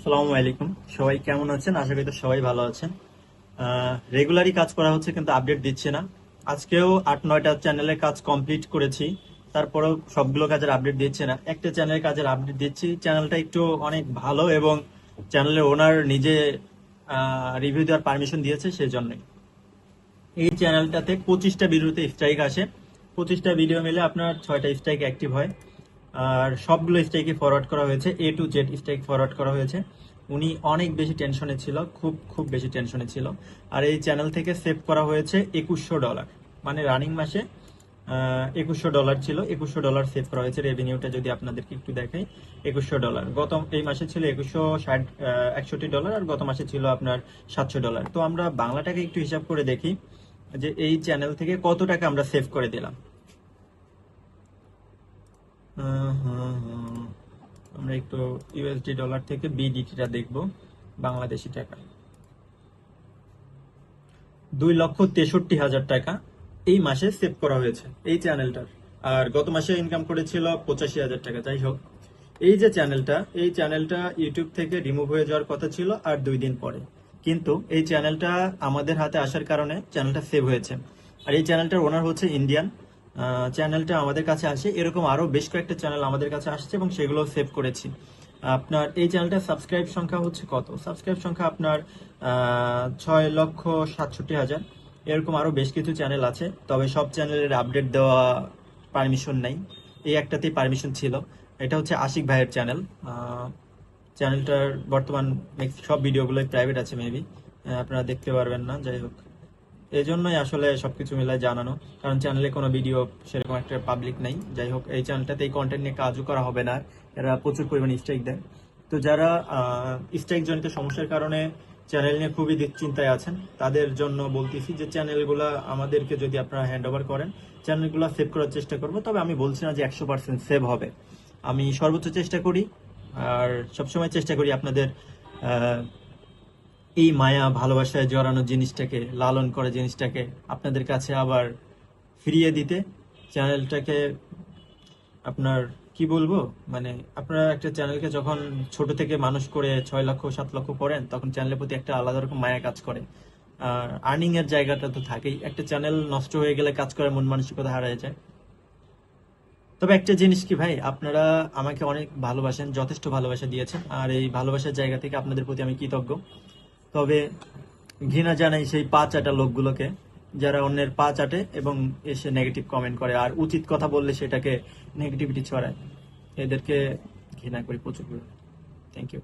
আসসালামু আলাইকুম। সবাই কেমন আছেন? আশা করি তো সবাই ভালো আছেন। রেগুলারই কাজ করা হচ্ছে কিন্তু আপডেট দিচ্ছে না। আজকেও আট, নয়টা চ্যানেলের কাজ কমপ্লিট করেছি। তারপরেও সবগুলো কাজের আপডেট দিচ্ছে না। একটা চ্যানেলের কাজের আপডেট দিচ্ছি। চ্যানেলটা একটু অনেক ভালো এবং চ্যানেলের ওনার নিজে রিভিউ দেওয়ার পারমিশন দিয়েছে সেই জন্যই এই চ্যানেলটাতে পঁচিশটা ভিডিওতে স্ট্রাইক আসে। পঁচিশটা ভিডিও মিলে আপনার ছয়টা স্ট্রাইক অ্যাক্টিভ হয়। আর সবগুলো স্ট্রাইকে ফরওয়ার্ড করা হয়েছে A to Z strike forward করা হয়েছে। উনি অনেক বেশি টেনশনে ছিল, খুব খুব বেশি টেনশনে ছিল। আর এই চ্যানেল থেকে সেভ করা হয়েছে একুশশো ডলার মানে রানিং মাসে একুশশো ডলার ছিল। একুশশো ডলার সেভ করা হয়েছে রেভিনিউটা যদি আপনাদেরকে একটু দেখাই। একুশশো ডলার গত, এই মাসে ছিল একুশশো ষাট একষট্টি ডলার আর গত মাসে ছিল আপনার সাতশো ডলার তো আমরা বাংলাটাকে একটু হিসাব করে দেখি যে এই চ্যানেল থেকে কত টাকা আমরা সেভ করে দিলাম। আমরা একটু ইউএসডি ডলার থেকে বিডিটিটা দেখব, বাংলাদেশি টাকা। দুই লক্ষ তেষট্টি হাজার টাকা এই মাসে সেভ করা হয়েছে এই চ্যানেলটার আর গত মাসে ইনকাম করেছিল পঁচাশি হাজার টাকা, যাই হোক। এই যে চ্যানেলটা এই চ্যানেলটা ইউটিউব থেকে রিমুভ হয়ে যাওয়ার কথা ছিল আর দুই দিন পরে। কিন্তু এই চ্যানেলটা আমাদের হাতে আসার কারণে চ্যানেলটা সেভ হয়েছে। আর এই চ্যানেলটার ওনার হচ্ছে ইন্ডিয়ান চ্যানেলটা আমাদের কাছে আসে। এরকম আরও বেশ কয়েকটা চ্যানেল আমাদের কাছে আসছে এবং সেগুলো সেভ করেছি। আপনার এই চ্যানেলটার সাবস্ক্রাইব সংখ্যা হচ্ছে কত? সাবস্ক্রাইব সংখ্যা আপনার ছয় লক্ষ সাতষট্টি হাজার। এরকম আরও বেশ কিছু চ্যানেল আছে, তবে সব চ্যানেলের আপডেট দেওয়া পারমিশন নেই। এই একটাতেই পারমিশন ছিল। এটা হচ্ছে আশিক ভাইয়ের চ্যানেল চ্যানেলটার বর্তমান সব ভিডিওগুলোই প্রাইভেট আছে মেবি আপনারা দেখতে পারবেন না, যাই হোক। এই জন্যই আসলে সবকিছু মিলায় জানানো। কারণ চ্যানেলে কোনো ভিডিও সেরকম একটা পাবলিক নেই। যাই হোক, এই চ্যানেলটাতে এই কন্টেন্ট নিয়ে কাজও করা হবে না। এরা প্রচুর পরিমাণে স্ট্রাইক দেয়। তো যারা স্ট্রাইক জনিত সমস্যার কারণে চ্যানেল নিয়ে খুবই চিন্তায় আছেন, তাদের জন্য বলতেছি যে চ্যানেলগুলো আমাদেরকে যদি আপনারা হ্যান্ড ওভার করেন চ্যানেলগুলো সেভ করার চেষ্টা করব। তবে আমি বলছি না যে একশো পার্সেন্ট সেভ হবে। আমি সর্বোচ্চ চেষ্টা করি, আর সবসময় চেষ্টা করি আপনাদের এই মায়া ভালোবাসায় জড়ানো জিনিসটাকে, লালন করা জিনিসটাকে আপনাদের কাছে আবার ফিরিয়ে দিতে চ্যানেলটাকে আপনার, কি বলব? মানে আপনারা একটা চ্যানেলকে যখন ছোট থেকে মানুষ করে ছয় লক্ষ, সাত লক্ষ করেন, তখন চ্যানেলের প্রতি একটা আলাদা রকম মায়া কাজ করে। আর আর্নিং এর জায়গাটা তো থাকেই। একটা চ্যানেল নষ্ট হয়ে গেলে কাজ করে, মন মানসিকতা হারিয়ে যায়। তবে একটা জিনিস কি ভাই? আপনারা আমাকে অনেক ভালোবাসেন, যথেষ্ট ভালোবাসা দিয়েছেন। আর এই ভালোবাসার জায়গা থেকে আপনাদের প্রতি আমি কৃতজ্ঞ। তবে ঘৃণা জানাই সেই পা চাটা লোকগুলোকে, যারা অন্যের পা চাটে এবং এসে নেগেটিভ কমেন্ট করে, আর উচিত কথা বললে সেটাকে নেগেটিভিটি ছড়ায়। এদেরকে ঘৃণা করি প্রচুর। Thank you